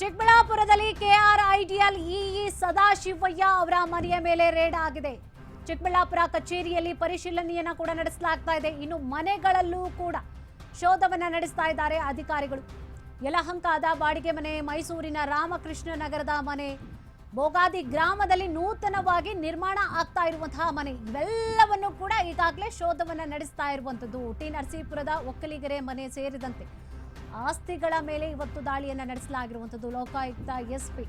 ಚಿಕ್ಕಬಳ್ಳಾಪುರದಲ್ಲಿ K R ideal EE Sadashivaiah ಅವರ ಮನೆಯ ಮೇಲೆ ರೇಡ್ ಆಗಿದೆ. ಚಿಕ್ಕಬಳ್ಳಾಪುರ ಕಚೇರಿಯಲ್ಲಿ ಪರಿಶೀಲನೆಯನ್ನ ಕೂಡ ನಡೆಸಲಾಗ್ತಾ ಇದೆ. ಇನ್ನು ಮನೆಗಳಲ್ಲೂ ಕೂಡ ಶೋಧವನ್ನ ನಡೆಸ್ತಾ ಇದ್ದಾರೆ ಅಧಿಕಾರಿಗಳು. ಯಲಹಂಕದ ಬಾಡಿಗೆ ಮನೆ, ಮೈಸೂರಿನ ರಾಮಕೃಷ್ಣ ನಗರದ ಮನೆ, ಬೋಗಾದಿ ಗ್ರಾಮದಲ್ಲಿ ನೂತನವಾಗಿ ನಿರ್ಮಾಣ ಆಗ್ತಾ ಇರುವಂತಹ ಮನೆ. ಇವೆಲ್ಲವನ್ನು ಕೂಡ ಈಗಾಗಲೇ ಶೋಧವನ್ನ ನಡೆಸ್ತಾ ಇರುವಂತದ್ದು ಟಿ ನರಸೀಪುರದ ಒಕ್ಕಲಿಗೆರೆ ಮನೆ ಸೇರಿದಂತೆ ಆಸ್ತಿಗಳ ಮೇಲೆ ಇವತ್ತು ದಾಳಿಯನ್ನು ನಡೆಸಲಾಗಿರುವಂಥದ್ದು. ಲೋಕಾಯುಕ್ತ ಎಸ್ಪಿ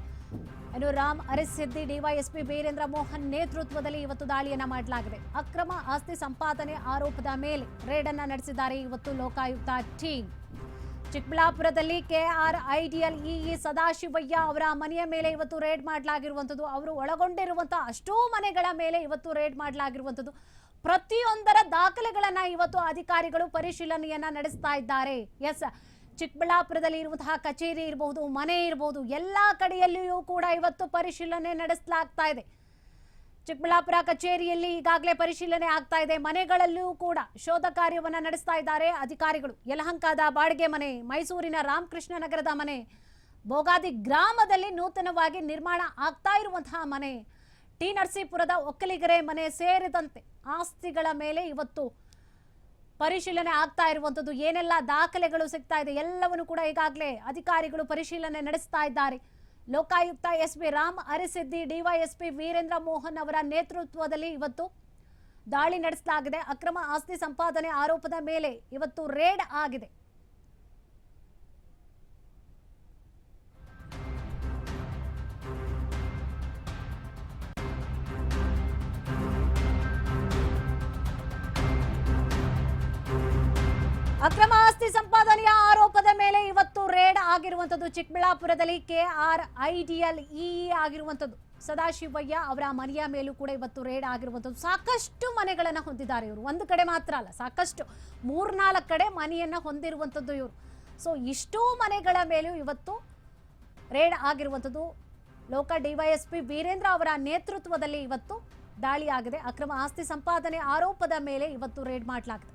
ಇನ್ನು ರಾಮ್ ಅರಸಿದ್ದಿ, ಡಿವೈಎಸ್ಪಿ ಬೀರೇಂದ್ರ ಮೋಹನ್ ನೇತೃತ್ವದಲ್ಲಿ ಇವತ್ತು ದಾಳಿಯನ್ನ ಮಾಡಲಾಗಿದೆ. ಅಕ್ರಮ ಆಸ್ತಿ ಸಂಪಾದನೆ ಆರೋಪದ ಮೇಲೆ ರೇಡ್ ಅನ್ನ ನಡೆಸಿದ್ದಾರೆ ಇವತ್ತು ಲೋಕಾಯುಕ್ತ ಟೀಮ್. ಚಿಕ್ಕಬಳ್ಳಾಪುರದಲ್ಲಿ ಕೆಆರ್ ಐಡಿಎಲ್ ಇಇ ಸದಾಶಿವಯ್ಯ ಅವರ ಮನೆಯ ಮೇಲೆ ಇವತ್ತು ರೇಡ್ ಮಾಡಲಾಗಿರುವಂಥದ್ದು. ಅವರು ಒಳಗೊಂಡಿರುವಂತಹ ಅಷ್ಟೂ ಮನೆಗಳ ಮೇಲೆ ಇವತ್ತು ರೇಡ್ ಮಾಡಲಾಗಿರುವಂಥದ್ದು. ಪ್ರತಿಯೊಂದರ ದಾಖಲೆಗಳನ್ನ ಇವತ್ತು ಅಧಿಕಾರಿಗಳು ಪರಿಶೀಲನೆಯನ್ನ ನಡೆಸ್ತಾ ಇದ್ದಾರೆ. ಎಸ್ ಚಿಕ್ಕಬಳ್ಳಾಪುರದಲ್ಲಿ ಇರುವಂತಹ ಕಚೇರಿ ಇರಬಹುದು ಮನೆ ಇರಬಹುದು ಎಲ್ಲಾ ಕಡೆಯಲ್ಲಿಯೂ ಕೂಡ ಇವತ್ತು ಪರಿಶೀಲನೆ ನಡೆಸಲಾಗ್ತಾ ಇದೆ. ಚಿಕ್ಕಬಳ್ಳಾಪುರ ಕಚೇರಿಯಲ್ಲಿ ಈಗಾಗಲೇ ಪರಿಶೀಲನೆ ಆಗ್ತಾ ಇದೆ. ಮನೆಗಳಲ್ಲೂ ಕೂಡ ಶೋಧ ಕಾರ್ಯವನ್ನು ನಡೆಸ್ತಾ ಇದ್ದಾರೆ ಅಧಿಕಾರಿಗಳು. ಯಲಹಂಕದ ಬಾಡಿಗೆ ಮನೆ, ಮೈಸೂರಿನ ರಾಮಕೃಷ್ಣ ನಗರದ ಮನೆ, ಬೋಗಾದಿ ಗ್ರಾಮದಲ್ಲಿ ನೂತನವಾಗಿ ನಿರ್ಮಾಣ ಆಗ್ತಾ ಇರುವಂತಹ ಮನೆ, ಟಿ ನರಸೀಪುರದ ಒಕ್ಕಲಿಗರೆ ಮನೆ ಸೇರಿದಂತೆ ಆಸ್ತಿಗಳ ಮೇಲೆ ಇವತ್ತು ಪರಿಶೀಲನೆ ಆಗ್ತಾ ಇರುವಂತದ್ದು ಏನೆಲ್ಲ ದಾಖಲೆಗಳು ಸಿಗ್ತಾ ಇದೆ, ಎಲ್ಲವನ್ನು ಕೂಡ ಈಗಾಗಲೇ ಅಧಿಕಾರಿಗಳು ಪರಿಶೀಲನೆ ನಡೆಸ್ತಾ ಇದ್ದಾರೆ. Lokayukta S B Ram Arisiddi, DYSP Virendra Mohan ಅವರ ನೇತೃತ್ವದಲ್ಲಿ ಇವತ್ತು ದಾಳಿ ನಡೆಸಲಾಗಿದೆ. ಅಕ್ರಮ ಆಸ್ತಿ ಸಂಪಾದನೆ ಆರೋಪದ ಮೇಲೆ ಇವತ್ತು ರೇಡ್ ಆಗಿದೆ. ಅಕ್ರಮ ಆಸ್ತಿ ಸಂಪಾದನೆಯ ಆರೋಪದ ಮೇಲೆ ಇವತ್ತು ರೇಡ್ ಆಗಿರುವಂತದ್ದು ಚಿಕ್ಕಬಳ್ಳಾಪುರದಲ್ಲಿ ಕೆ ಆರ್ ಐಡಿಎಲ್ ಇ ಆಗಿರುವಂತದ್ದು ಸದಾಶಿವಯ್ಯ ಅವರ ಮನೆಯ ಮೇಲೂ ಕೂಡ ಇವತ್ತು ರೇಡ್ ಆಗಿರುವಂತದ್ದು ಸಾಕಷ್ಟು ಮನೆಗಳನ್ನ ಹೊಂದಿದ್ದಾರೆ ಇವರು. ಒಂದು ಕಡೆ ಮಾತ್ರ ಅಲ್ಲ, ಸಾಕಷ್ಟು. ಮೂರ್ನಾಲ್ಕು ಕಡೆ ಮನೆಯನ್ನ ಹೊಂದಿರುವಂತದ್ದು ಇವರು. ಸೊ ಇಷ್ಟೂ ಮನೆಗಳ ಮೇಲೂ ಇವತ್ತು ರೇಡ್ ಆಗಿರುವಂಥದ್ದು. ಲೋಕ ಡಿವೈಎಸ್ಪಿ ವೀರೇಂದ್ರ ಅವರ ನೇತೃತ್ವದಲ್ಲಿ ಇವತ್ತು ದಾಳಿ ಆಗಿದೆ ಅಕ್ರಮ ಆಸ್ತಿ ಸಂಪಾದನೆ ಆರೋಪದ ಮೇಲೆ ಇವತ್ತು ರೇಡ್ ಮಾಡಲಾಗಿದೆ.